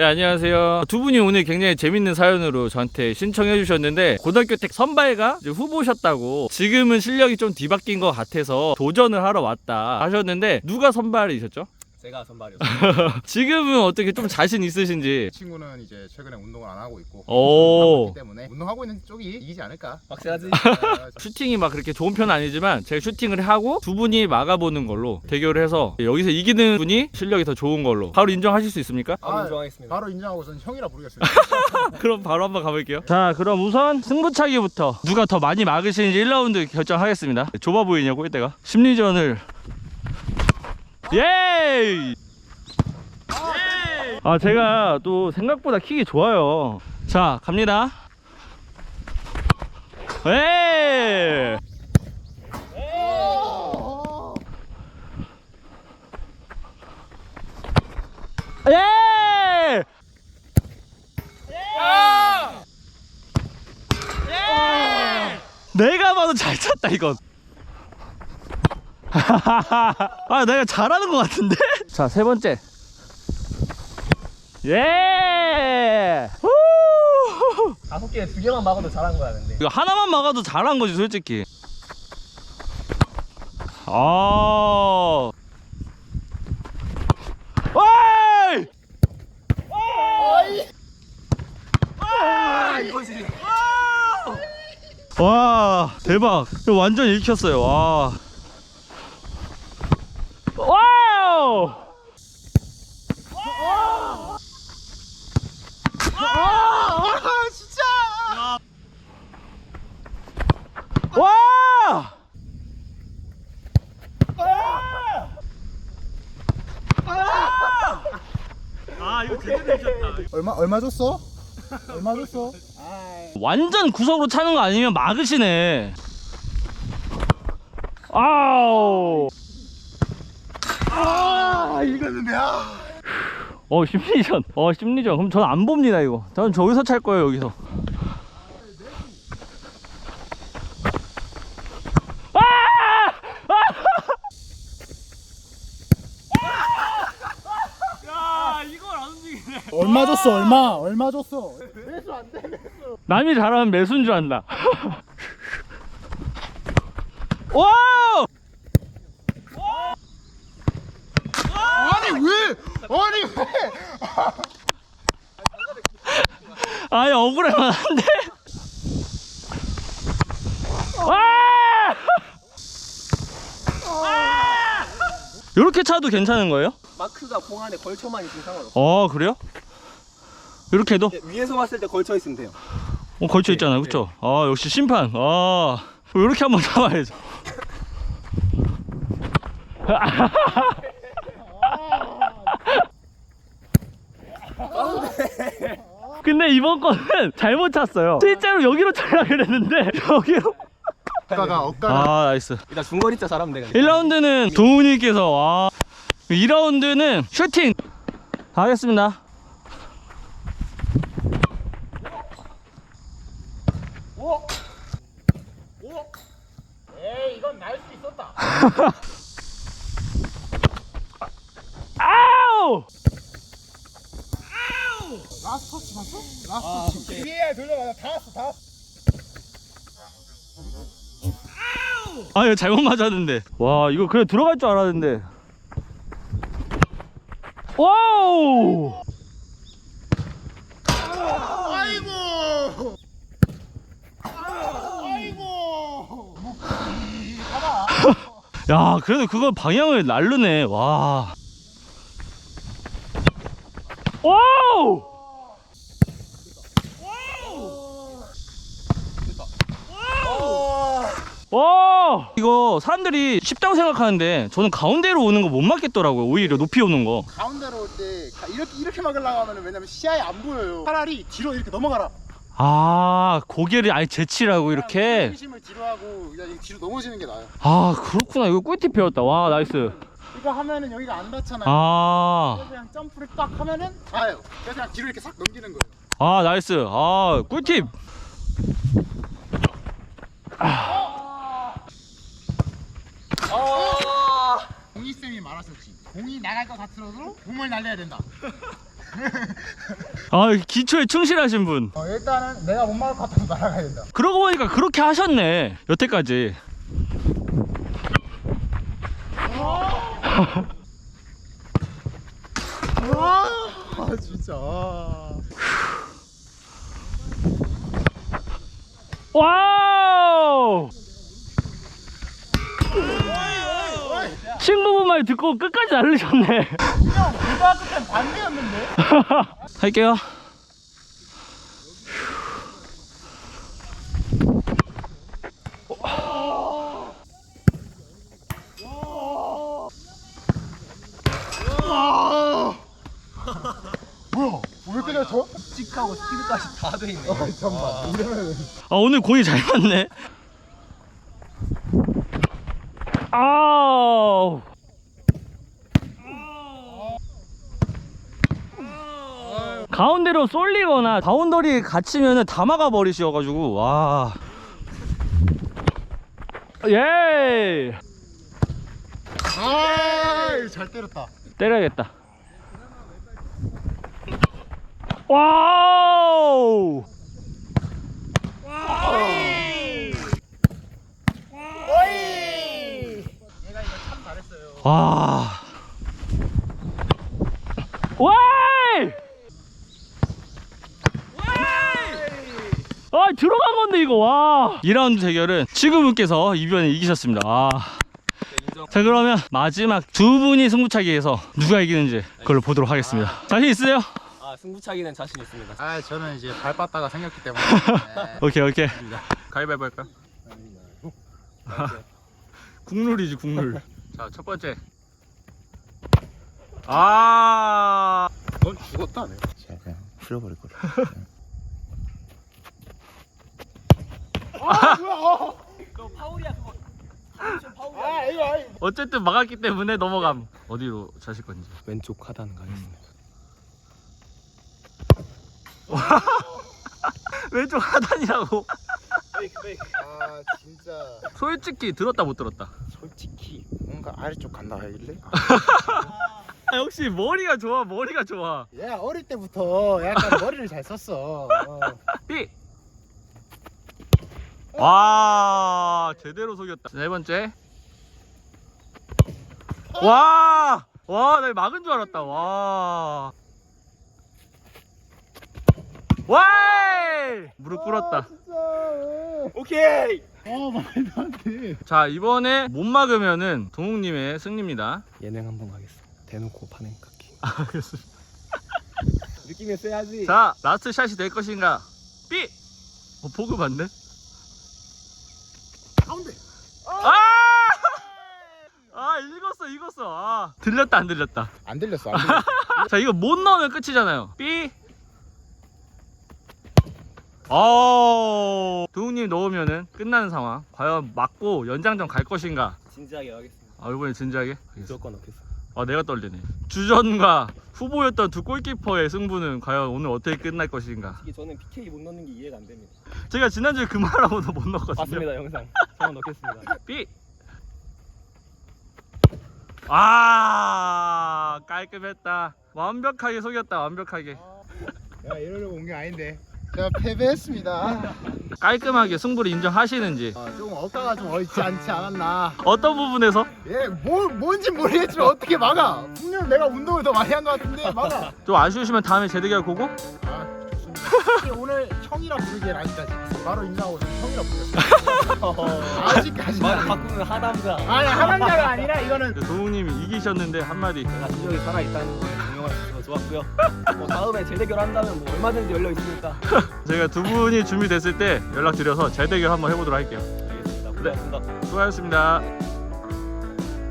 네, 안녕하세요. 두 분이 오늘 굉장히 재밌는 사연으로 저한테 신청해 주셨는데 고등학교 때 선발가 후보셨다고 지금은 실력이 좀 뒤바뀐 것 같아서 도전을 하러 왔다 하셨는데 누가 선발이셨죠? 제가 선발이었어요. 지금은 어떻게 좀 자신 있으신지 이 친구는 이제 최근에 운동을 안 하고 있고 오. 하기 때문에 운동하고 있는 쪽이 이기지 않을까. 확실하지? 어, 슈팅이 막 그렇게 좋은 편은 아니지만 제가 슈팅을 하고 두 분이 막아보는 걸로 대결을 해서 여기서 이기는 분이 실력이 더 좋은 걸로 바로 인정하실 수 있습니까? 바로 아, 인정하겠습니다. 바로 인정하고 저는 형이라 부르겠습니다. 그럼 바로 한번 가볼게요. 자, 그럼 우선 승부차기부터 누가 더 많이 막으시는지 1라운드 결정하겠습니다. 좁아 보이냐고 이때가 심리전을 예! 아, 제가 또 생각보다 킥이 좋아요. 자, 갑니다. 예! 예! 내가 봐도 잘 쳤다 이건 아 내가 잘하는 것 같은데? 자 세 번째. 예! 후! 다섯 개에 두 개만 막아도 잘한 거야 근데. 이거 하나만 막아도 잘한 거지 솔직히. 아! 이거지. 와 대박. 이거 완전 읽혔어요. 와 와우 와아 이거 제대로 읽혔다 얼마 얼마 줬어? 얼마 줬어? 완전 구석으로 차는 거 아니면 막으시네. 아우. 아 아. 어 심리전. 어 심리전. 그럼 저는 안 봅니다 이거. 저는 저기서 찰 거예요 여기서. 아! 야 이걸 안 움직이네. 얼마 줬어? 얼마? 얼마 줬어? 남이 잘하면 매수인 줄 안다. 와우! 아니 왜? 아니 왜? 아니 억울해만 한데. 와! 이렇게 차도 괜찮은 거예요? 마크가 공 안에 걸쳐만 있으면 상관없어. 어 그래요? 이렇게 해도 예, 위에서 봤을 때 걸쳐 있으면 돼요. 어, 걸쳐 있잖아요, 그렇죠? 아 역시 심판. 아 이렇게 한번 잡아야죠. 근데 이번 거는 잘못 찼어요. 실제로 여기로 차려 그랬는데 여기로. 억가가 억가가 아 나이스. 일단 중거리자 잘하면 돼. 1라운드는 동훈이께서 와 2라운드는 슈팅 하겠습니다 에이 이건 날 수 있었다. 아우 라스트 봤어? 라스트 터치. 뒤에 돌려봐. 다 왔어 다 왔어. 아 이거 잘못 맞았는데 와 이거 그냥 들어갈 줄 알았는데 와우 아이고. 아이고. 야 그래도 그거 방향을 날르네 와 와우 와 이거 사람들이 쉽다고 생각하는데 저는 가운데로 오는 거 못 맞겠더라고요 오히려 높이 오는 거 가운데로 올 때 이렇게 이렇게 막으려고 하면은 왜냐면 시야에 안 보여요. 차라리 뒤로 이렇게 넘어가라. 아 고개를 아예 제치라고 이렇게 중심을 뒤로 하고 그냥 뒤로 넘어지는 게 나아요. 아 그렇구나 이거 꿀팁 배웠다 와 나이스 이거 하면은 여기가 안 닿잖아요. 아 그래서 그냥 점프를 딱 하면은 닿아요. 그래서 그냥 뒤로 이렇게 싹 넘기는 거예요. 아 나이스 아 꿀팁 공이 쌤이 말하셨지. 공이 나갈 것 같으어도 공을 날려야 된다. 아 기초에 충실하신 분 어, 일단은 내가 못 막을 것 같아서 날아가야 된다. 그러고 보니까 그렇게 하셨네 여태까지 아 진짜. 와우 친구분 말 듣고 끝까지 날리셨네 형 고등학교 땐 반대였는데. 할게요 뭐야? 왜? 찍하고 스피드까지 다 돼 있네. 아 잠깐만. 이러면 아 오늘 공이 잘 맞네 아우 가운데로 쏠리거나 바운더리 갇히면은 다 막아 버리셔가지고 와 예! 아잘 때렸다. 때려야겠다. 와우! 와. 와이! 아 들어간 건데 이거 와 2라운드 대결은 지구분께서 이변에 이기셨습니다 아. 자 그러면 마지막 두 분이 승부차기에서 누가 이기는지 그걸 보도록 하겠습니다 자신 있으세요? 아 승부차기는 자신 있습니다. 아 저는 이제 발 빻다가 생겼기 때문에. 오케이 오케이 가위바위보 할까? 국룰이지 국룰 자 첫 번째 아 넌 죽었다 내가. 제가 그냥 풀어버릴 거예요. 아 뭐야? 그거 파울이야 그거. 좀 파울이야. 아 이거 아니. 어쨌든 막았기 때문에 넘어감 어디로 자실 건지 왼쪽 하단 가겠습니다. 왼쪽 하단이라고 아 진짜. 솔직히 들었다 못 들었다 솔직히 뭔가 아래쪽 간다 하길래 아, 역시 머리가 좋아 머리가 좋아 얘 어릴 때부터 약간 머리를 잘 썼어. 어. 삐! 와 제대로 속였다 네 번째 와! 와, 나 막은 줄 알았다. 와. 와! 무릎 꿇었다. 오케이. 어 말도 안 돼. 자, 이번에 못 막으면은 동욱님의 승리입니다. 예능 한번 가겠습니다. 대놓고 파는 깎기. 아, 알겠습니다. 느낌이 세야지. 자, 라스트 샷이 될 것인가? 삐! 어, 보급 맞네? 가운데. 아! 아, 읽었어, 읽었어. 아, 들렸다, 안 들렸다. 안 들렸어. 안 들렸어. 자 이거 못 넣으면 끝이잖아요 삐 어... 도훈님 넣으면은 끝나는 상황 과연 맞고 연장전 갈 것인가 진지하게 가겠습니다. 아 이번엔 진지하게 무조건 넣겠습니다. 아 내가 떨리네 주전과 후보였던 두 골키퍼의 승부는 과연 오늘 어떻게 끝날 것인가 이게 저는 PK 못 넣는 게 이해가 안 됩니다. 제가 지난주에 그 말하고도 못 넣었거든요 맞습니다 영상. 저만 넣겠습니다. 삐 아, 깔끔했다. 완벽하게 속였다, 완벽하게. 내가 이러려고 온 게 아닌데. 제가 패배했습니다. 깔끔하게 승부를 인정하시는지. 아, 조금 억가가 좀 옳지 않지 않았나. 어떤 부분에서? 예, 뭐 뭔지 모르겠지만 어떻게 막아? 분명 내가 운동을 더 많이 한 것 같은데 막아. 좀 아쉬우시면 다음에 재대결 고고? 아. 오늘 형이라 부르기엔 아직까지. 바로 인사하고 형이라 부르겠어. 아직까지. 말 바꾸는 하남자. 아니 하남자가 아니라 이거는 도웅님이 이기셨는데 한마디. 제가 지적이 살아 있다는 걸 증명할 수 있어서 좋았고요. 뭐 다음에 재대결 한다면 뭐 얼마든지 열려 있으니까. 저희가 두 분이 준비됐을 때 연락 드려서 재대결 한번 해보도록 할게요. 알겠습니다. 고맙습니다. 수고하셨습니다.